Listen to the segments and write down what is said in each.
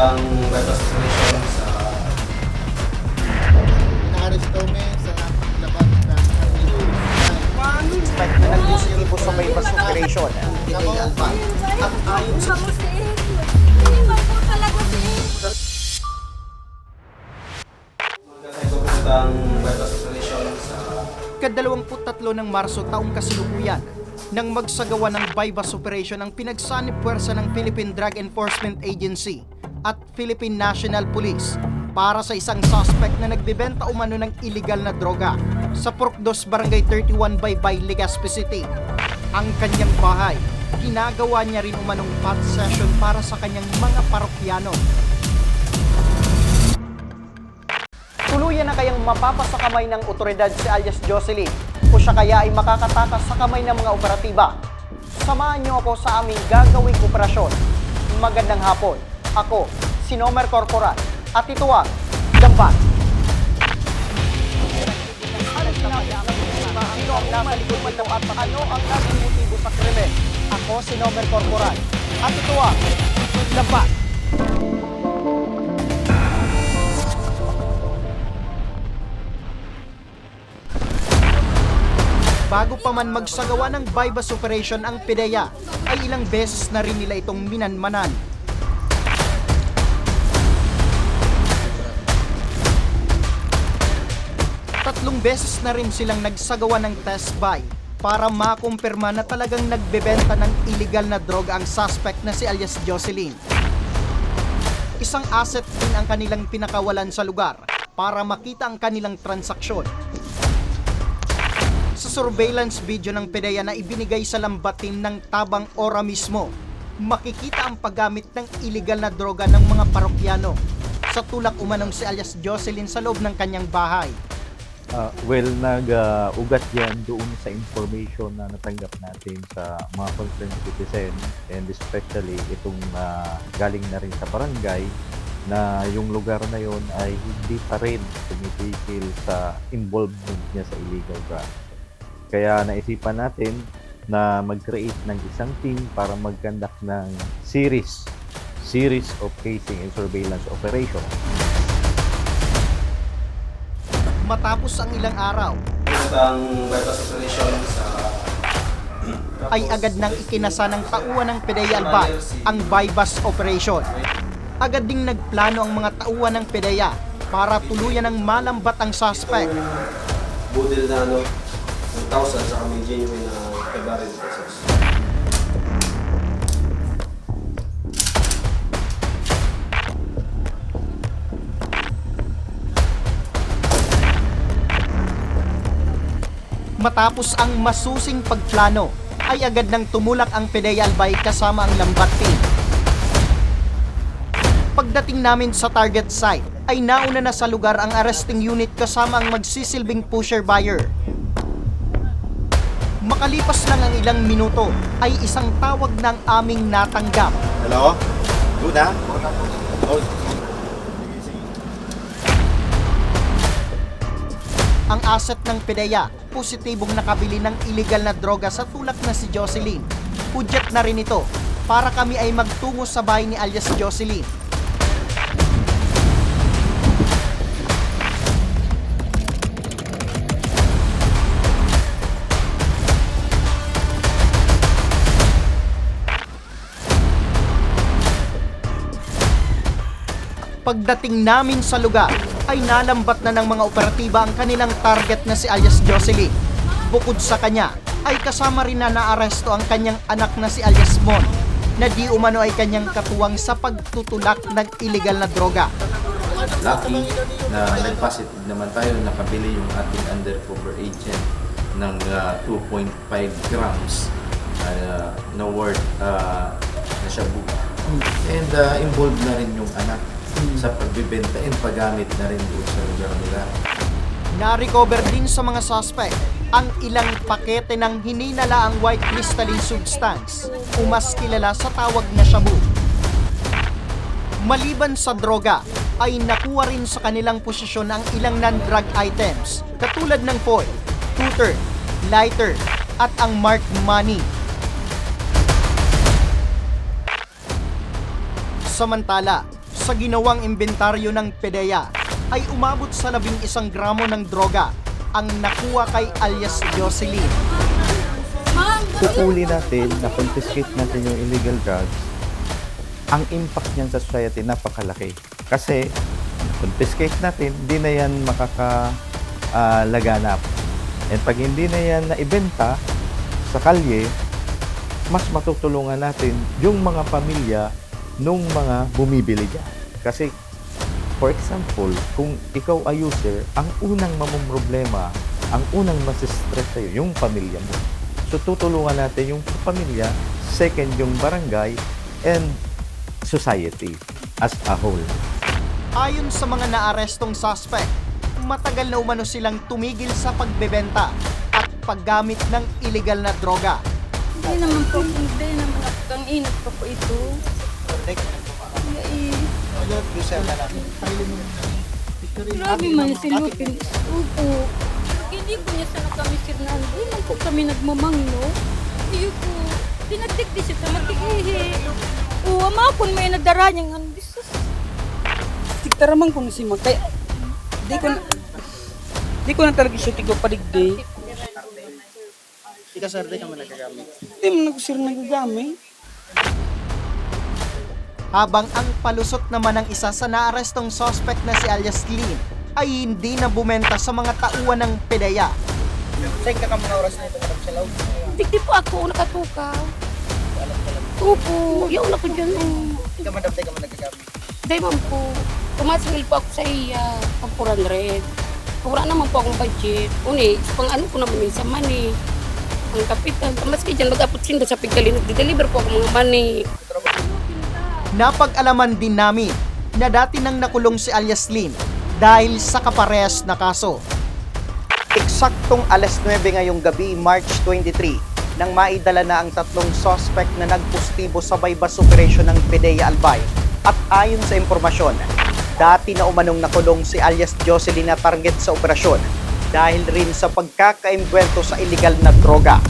puntang bypass operation sa Inaaris kami sa labas ng Suspect na nagpositibo sa may bus operation. At ayon sa puntang bypass operation sa Kadalawamput-tatlo ng Marso taong kasalukuyan nang magsagawa ng bypass operation ang pinagsanib puwersa ng Philippine Drug Enforcement Agency at Philippine National Police para sa isang suspect na nagbebenta umano ng illegal na droga sa Purkdos Barangay 31 Baybay, Legazpi City. Ang kanyang bahay, ginagawa niya rin umanong pot session para sa kanyang mga parokyano Tuluyan na kayang mapapasa kamay ng otoridad si alias Jocelyn o siya kaya ay makakatakas sa kamay ng mga operatiba. Samahan niyo ako sa aming gagawing operasyon. Magandang hapon. Ako, si Nomer Corporal at ito ang Dampat. Sino ano ang naging motibo sa krimen? Ako si Nomer Corporal at ito ang Dampat. Bago pa man magsagawa ng bypass operation ang PIDEA, ay ilang beses na rin nila itong minanmanan. Tatlong beses na rin silang nagsagawa ng test buy para makumpirma na talagang nagbebenta ng illegal na droga ang suspect na si alias Jocelyn. Isang asset din ang kanilang pinakawalan sa lugar para makita ang kanilang transaksyon sa surveillance video ng PDEA na ibinigay sa lambatin ng Tabang Ora mismo, makikita ang paggamit ng illegal na droga ng mga parokyano sa tulak umanong si alias Jocelyn sa loob ng kanyang bahay. Ah, well, nag-ugat yan doon sa information na natanggap natin sa mga concerned citizen and especially itong ah, galing na rin sa barangay na yung lugar na yon ay hindi pa rin tumitigil sa involvement niya sa illegal drugs. Kaya naisipan natin na mag-create ng isang team para mag-conduct ng series series of casing and surveillance operation. Matapos ang ilang araw, puntang bypass operation sa ay agad nang ikinasa ng tauhan ng PDEA Albay ang bypass operation. Agad ding nagplano ang mga tauhan ng PDEA para tuluyan ng malambat ang suspect. budil na ano 1,000 saka may genuine na 500 pesos. Matapos ang masusing pagplano, ay agad nang tumulak ang PDEA Albay kasama ang lambat team. Pagdating namin sa target site, ay nauna na sa lugar ang arresting unit kasama ang magsisilbing pusher buyer. Makalipas lang ang ilang minuto, ay isang tawag ng aming natanggap. Hello? Luna? Oh, Ang asset ng PDEA, positibong nakabili ng illegal na droga sa tulak na si Jocelyn. Udyat na rin ito para kami ay magtungo sa bahay ni alias Jocelyn. Pagdating namin sa lugar, ay nalambat na ng mga operatiba ang kanilang target na si alias Jocelyn. Bukod sa kanya, ay kasama rin na naaresto ang kanyang anak na si alias Mon, na di umano ay kanyang katuwang sa pagtutulak ng illegal na droga. lucky na nag-positive naman tayo nakabili yung ating undercover agent ng ah, 2.5 grams ah, na worth ah, na shabu. And ah, involved na rin yung anak sa pagbibenta and paggamit na rin doon sa lugar nila. Na-recover din sa mga suspect ang ilang pakete ng hininalaang white crystalline substance o mas kilala sa tawag na shabu. Maliban sa droga, ay nakuha rin sa kanilang posisyon ang ilang non-drug items katulad ng foil, tutor, lighter, at ang marked money. Samantala, Sa ginawang inventaryo ng PDEA ay umabot sa labing isang gramo ng droga ang nakuha kay alias Jocelyn. Pupuli natin, na confiscate natin yung illegal drugs, ang impact niyan sa society napakalaki. Kasi, confiscate natin, hindi na yan makakalaganap. And pag hindi na yan naibenta sa kalye, mas matutulungan natin yung mga pamilya nung mga bumibili dyan. Kasi, for example, kung ikaw ay user, ang unang mamumroblema, ang unang masistress sa'yo, yung pamilya mo. So, tutulungan natin yung pamilya, second yung barangay, and society as a whole. Ayon sa mga naarestong suspect, matagal na umano silang tumigil sa pagbebenta at paggamit ng illegal na droga. hindi naman po, hindi naman ako kang inat pa po ito. Hindi, Grabe man si Lupin. Opo. Hindi po niya sana kami sirnan. Hindi man po kami nagmamangno. Iyo po. Pinagdikdi siya sa matigihi. Oo, amapon may nadara niyang ang bisus. tigtaramang ko na si Mag. Kaya, di ko na, di ko na talaga siya tigaw paligday. Ika sir, di ka man nagagamit. Hindi mo na ko sir nagagamit. Habang ang palusot naman ng isa sa naarestong suspect na si alias Lin ay hindi na bumenta sa mga tauhan ng PDEA. Saan ka ka mga oras na ito loob? Hindi po ako nakatukaw. Opo, yaw na ko dyan. oh. Di ka madam, di ka nagagamit. Dahil man po, tumasingil po ako sa iya, pang 400. Kung wala naman po akong budget. Uni, pang ano ko naman minsan money. Ang kapitan, mas kaya dyan mag-apot sindo sa pigkali, nagdi-deliver po ako mga money. Napag-alaman din namin na dati nang nakulong si alias Lin dahil sa kaparehas na kaso. Eksaktong alas 9 ngayong gabi, March 23, nang maidala na ang tatlong suspect na nagpustibo sa bypass operation ng PDEA Albay. At ayon sa impormasyon, dati na umanong nakulong si alias Jocelyn na target sa operasyon dahil rin sa pagkakaimbwento sa illegal na droga.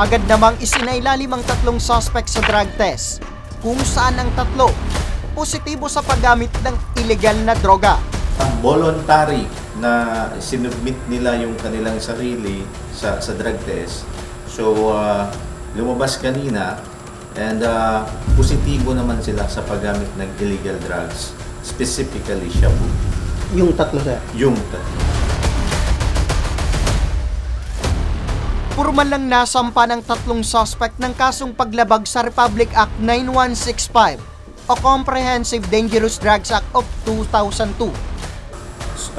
Agad namang isinailalim ang tatlong suspect sa drug test kung saan ang tatlo positibo sa paggamit ng illegal na droga. voluntary na sinubmit nila yung kanilang sarili sa, sa drug test. So, uh, lumabas kanina and uh, positibo naman sila sa paggamit ng illegal drugs, specifically shabu. Yung tatlo sir. Yung tatlo. Purman lang nasampa ng tatlong suspect ng kasong paglabag sa Republic Act 9165 o Comprehensive Dangerous Drugs Act of 2002.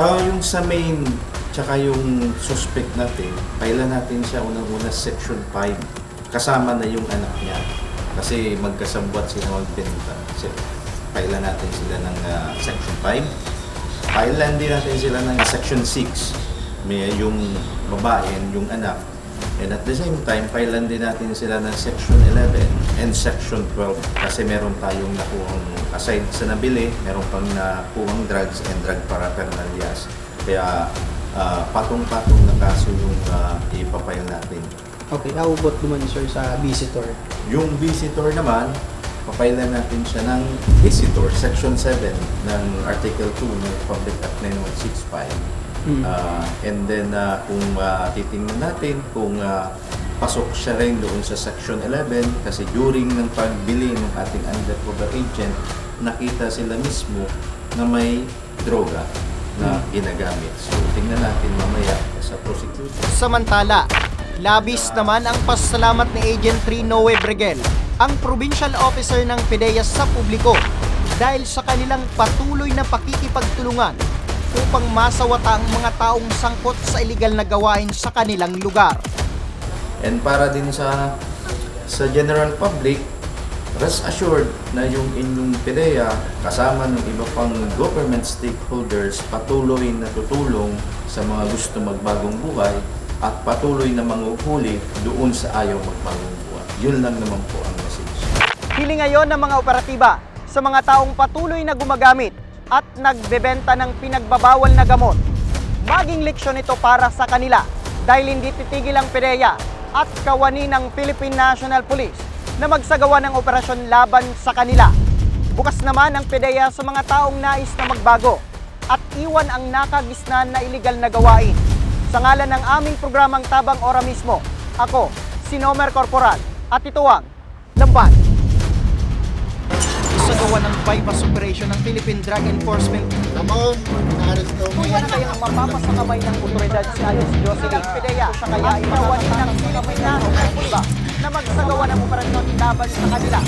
Ah, yung sa main, tsaka yung suspect natin, pailan natin siya unang-una section 5. Kasama na yung anak niya. Kasi magkasabwat sila magbenta. So, pailan natin sila ng ah, section 5. Pailan din natin sila ng section 6. May yung babae yung anak. And at the same time, pailan din natin sila ng section 11 and section 12 kasi meron tayong nakuhang, aside sa nabili, meron pang nakuhang drugs and drug paraphernalias. Kaya ah, patong-patong na kaso yung uh, ipapile natin. Okay, aubot naman sir sa visitor. Yung visitor naman, papailan natin siya ng visitor, section 7 ng article 2 ng Public Act 9165. Hmm. Ah, and then ah, kung ah, titingnan natin kung ah, pasok siya rin doon sa section 11 kasi during ng pagbili ng ating undercover agent, nakita sila mismo na may droga na ginagamit. So tingnan natin mamaya sa prosecution. Samantala, labis naman ang pasalamat ni Agent 3 Noe Bregel, ang provincial officer ng PDEA sa publiko dahil sa kanilang patuloy na pakikipagtulungan upang masawata ang mga taong sangkot sa illegal na gawain sa kanilang lugar. And para din sa sa general public, rest assured na yung inyong PDEA kasama ng iba pang government stakeholders patuloy na tutulong sa mga gusto magbagong buhay at patuloy na manguhuli doon sa ayaw magbagong buhay. Yun lang naman po ang message. Hili ngayon ng mga operatiba sa mga taong patuloy na gumagamit at nagbebenta ng pinagbabawal na gamot. Maging leksyon ito para sa kanila dahil hindi titigil ang PDEA at kawani ng Philippine National Police na magsagawa ng operasyon laban sa kanila. Bukas naman ang PDEA sa mga taong nais na magbago at iwan ang nakagisnan na iligal na gawain. Sa ngalan ng aming programang Tabang Ora mismo, ako, si Nomer Corporal, at ito ang Lamban. Isagawa ng bypass operation ng Philippine Drug Enforcement. Kung yan kayang mapapasakamay ng otoridad si Alice Jocelyn Pedea sa kaya inawanin ng Philippine Police na magsagawa ng operasyon laban sa kanila